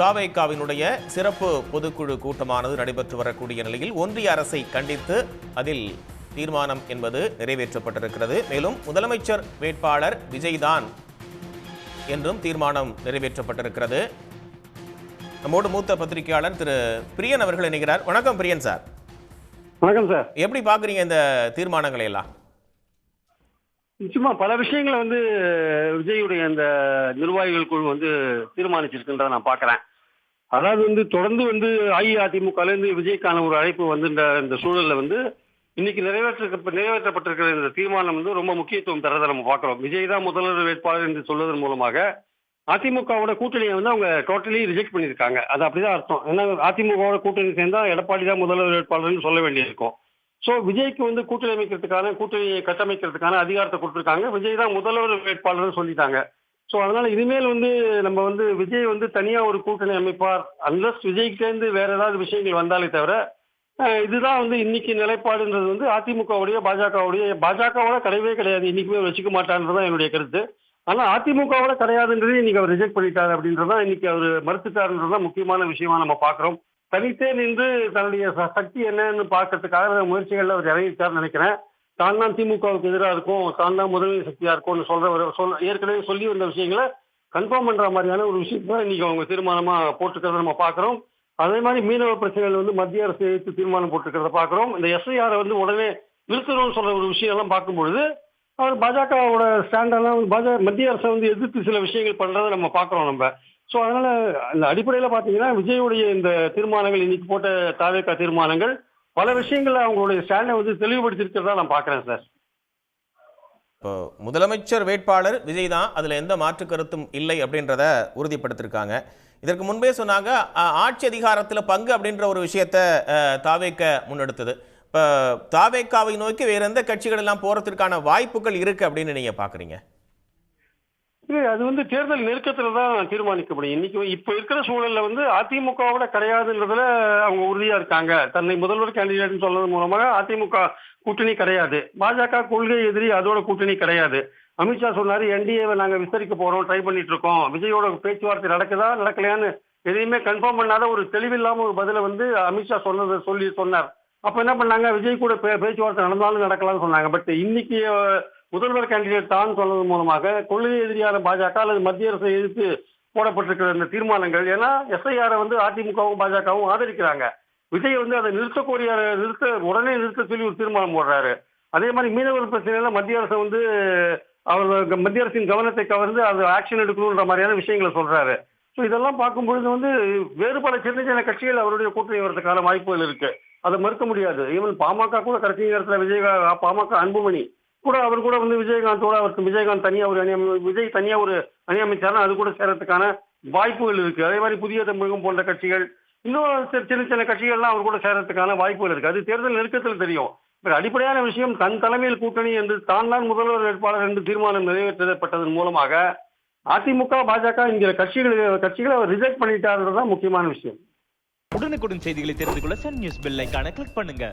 தாவேகாவினுடைய சிறப்பு பொதுக்குழு கூட்டமானது நடைபெற்று வரக்கூடிய நிலையில் ஒன்றிய அரசை கண்டித்து அதில் தீர்மானம் என்பது நிறைவேற்றப்பட்டிருக்கிறது. மேலும் முதலமைச்சர் வேட்பாளர் விஜய்தான் என்றும் தீர்மானம் நிறைவேற்றப்பட்டிருக்கிறது. நம்மோடு மூத்த பத்திரிகையாளர் திரு பிரியன் அவர்கள் இணைகிறார். வணக்கம் பிரியன் சார். வணக்கம் சார். எப்படி பார்க்குறீங்க இந்த தீர்மானங்களை எல்லாம்? நிச்சயமா பல விஷயங்களை வந்து விஜயுடைய இந்த நிர்வாகிகள் குழு வந்து தீர்மானிச்சிருக்குன்றத நான் பார்க்குறேன். அதாவது வந்து தொடர்ந்து வந்து அஇஅதிமுகலேருந்து விஜய்க்கான ஒரு அழைப்பு வந்து இந்த இந்த சூழலில் வந்து இன்னைக்கு நிறைவேற்ற நிறைவேற்றப்பட்டிருக்கிற இந்த தீர்மானம் வந்து ரொம்ப முக்கியத்துவம் தரதை நம்ம பார்க்குறோம். விஜய் தான் முதல்வர் வேட்பாளர் என்று சொல்வதன் மூலமாக அதிமுகவோட கூட்டணியை வந்து அவங்க டோட்டலி ரிஜெக்ட் பண்ணியிருக்காங்க. அது அப்படிதான் அர்த்தம். ஏன்னா அதிமுகவோட கூட்டணி சேர்ந்தா எடப்பாடி தான் முதல்வர் வேட்பாளர்னு சொல்ல வேண்டியிருக்கும். ஸோ விஜய்க்கு வந்து கூட்டணி அமைக்கிறதுக்கான கூட்டணியை கட்டமைக்கிறதுக்கான அதிகாரத்தை கொடுத்துருக்காங்க. விஜய் தான் முதல்வர் வேட்பாளர்னு சொல்லிட்டாங்க. ஸோ அதனால இனிமேல் வந்து நம்ம வந்து விஜய் வந்து தனியாக ஒரு கூட்டணி அமைப்பார் அன்லஸ் விஜய்கிட்டேருந்து வேற ஏதாவது விஷயங்கள் வந்தாலே தவிர இதுதான் வந்து இன்னைக்கு நிலைப்பாடுன்றது வந்து அதிமுகவுடைய பாஜகவுடைய பாஜகவோட கிடையவே கிடையாது. இன்னைக்குமே வச்சுக்க மாட்டான்றதான் என்னுடைய கருத்து. ஆனால் அதிமுகவோட கிடையாதுன்றது இன்னைக்கு அவர் ரிஜெக்ட் பண்ணிட்டார் அப்படின்றதான் இன்னைக்கு அவர் மறுத்துட்டாருன்றதான் முக்கியமான விஷயமா நம்ம பார்க்குறோம். தனித்தே நின்று தன்னுடைய ச- சக்தி என்னன்னு பார்க்கறதுக்காக முயற்சிகளில் அவர் இறங்கிட்டார்னு நினைக்கிறேன். தான் தான் திமுகவுக்கு எதிராக இருக்கும் தான் தான் முதன்மை சக்தியா இருக்கும்னு சொல்ற ஒரு சொல் ஏற்கனவே சொல்லி வந்த விஷயங்களை கன்ஃபார்ம் பண்ற மாதிரியான ஒரு விஷயம் தான் இன்னைக்கு அவங்க தீர்மானமா போட்டுக்கிறத நம்ம பார்க்குறோம். அதே மாதிரி மீனவ பிரச்சனைகள் வந்து மத்திய அரசு எதிர்த்து தீர்மானம் போட்டுக்கிறத பார்க்குறோம். இந்த எஸ்ஐஆரை வந்து உடனே நிறுத்தணும்னு சொல்ற ஒரு விஷயம் எல்லாம் பார்க்கும்பொழுது அவர் பாஜகவோட ஸ்டாண்டெல்லாம் பாஜக மத்திய அரசை வந்து எதிர்த்து சில விஷயங்கள் பண்றதை நம்ம பார்க்குறோம் நம்ம. ஸோ அதனால அந்த அடிப்படையில் பார்த்தீங்கன்னா விஜயுடைய இந்த தீர்மானங்கள் இன்னைக்கு போட்ட தாவேக்கா தீர்மானங்கள் பல விஷயங்கள்ல அவங்களுடைய ஸ்டாண்டை வந்து தெளிவுபடுத்திருக்கிறதா நான் பார்க்குறேன் சார். இப்போ முதலமைச்சர் வேட்பாளர் விஜய் தான் அதில் எந்த மாற்று கருத்தும் இல்லை அப்படின்றத உறுதிப்படுத்திருக்காங்க. இதற்கு முன்பே சொன்னாங்க ஆட்சி அதிகாரத்தில் பங்கு அப்படின்ற ஒரு விஷயத்தை தாவேக்க முன்னெடுத்தது. இப்போ தாவேக்காவை நோக்கி வேற எந்த கட்சிகள் எல்லாம் போறதுக்கான வாய்ப்புகள் இருக்கு அப்படின்னு நீங்கள் பார்க்குறீங்க இல்லை அது வந்து தேர்தல் நெருக்கத்தில் தான் தீர்மானிக்கப்படும் இன்னைக்கு இப்போ இருக்கிற சூழலில் வந்து அதிமுகவோட கிடையாதுன்றதுல அவங்க உறுதியாக இருக்காங்க. தன்னை முதல்வர் கேண்டிடேட்னு சொல்றது மூலமாக அதிமுக கூட்டணி கிடையாது. பாஜக கொள்கை எதிரி அதோட கூட்டணி கிடையாது. அமித்ஷா சொன்னாரு என்டிஏவை நாங்கள் விசாரிக்க போறோம் ட்ரை பண்ணிட்டு இருக்கோம். விஜயோட பேச்சுவார்த்தை நடக்குதா நடக்கலையான்னு எதையுமே கன்ஃபார்ம் பண்ணாத ஒரு தெளிவில்லாமல் ஒரு பதிலை வந்து அமித்ஷா சொன்னதை சொல்லி சொன்னார். அப்போ என்ன பண்ணாங்க? விஜய் கூட பே- பேச்சுவார்த்தை நடந்தாலும் நடக்கலாம்னு சொன்னாங்க. பட் இன்னைக்கு முதல்வர் கேண்டிடேட் தான் சொன்னது மூலமாக கொள்கை எதிரியான பாஜக அல்லது மத்திய அரசை எதிர்த்து போடப்பட்டிருக்கிற இந்த தீர்மானங்கள். ஏன்னா எஸ்ஐஆரை வந்து அதிமுகவும் பாஜகவும் ஆதரிக்கிறாங்க. விஜய் வந்து அதை நிறுத்தக்கூடிய நிறுத்த உடனே நிறுத்த சொல்லி ஒரு தீர்மானம் போடுறாரு. அதே மாதிரி மீனவர் பிரச்சனையில மத்திய அரசு வந்து அவர் மத்திய அரசின் கவனத்தை கவர்ந்து அது ஆக்ஷன் எடுக்கணுன்ற மாதிரியான விஷயங்களை சொல்றாரு. ஸோ இதெல்லாம் பார்க்கும்பொழுது வந்து வேறு பல சின்ன சின்ன கட்சிகள் அவருடைய கூட்டணி வரதுக்கான வாய்ப்புகள் இருக்கு. அதை மறுக்க முடியாது. ஈவன் பாமக கூட கடைசி நேரத்தில் விஜய் பாமக அன்புமணி கூட அவர் கூட வந்து விஜயகாந்தோட அவர் விஜயகாந்த் தனியா ஒரு அணி விஜய் தனியா ஒரு அணி அமைச்சாருன்னா அது கூட சேரத்துக்கான வாய்ப்புகள் இருக்கு. அதே மாதிரி புதிய தமிழகம் போன்ற கட்சிகள் இன்னும் சி- சின்ன சின்ன கட்சிகள்லாம் அவர் கூட சேரத்துக்கான வாய்ப்புகள் இருக்கு. அது தேர்தல் நெருக்கத்தில் தெரியும். இப்ப அடிப்படையான விஷயம் தன் தலைமையில் கூட்டணி என்று தான் தான் முதல்வர் வேட்பாளர் என்று தீர்மானம் நிறைவேற்றப்பட்டதன் மூலமாக அதிமுக பாஜக என்கிற கட்சிகள் கட்சிகளை அவர் ரிஜெக்ட் பண்ணிட்டாருன்றதுதான் முக்கியமான விஷயம். உடனுக்குடன் செய்திகளை தெரிந்து கொள்ள சன் நியூஸ் பெல் ஐக்கான கிளிக் பண்ணுங்க.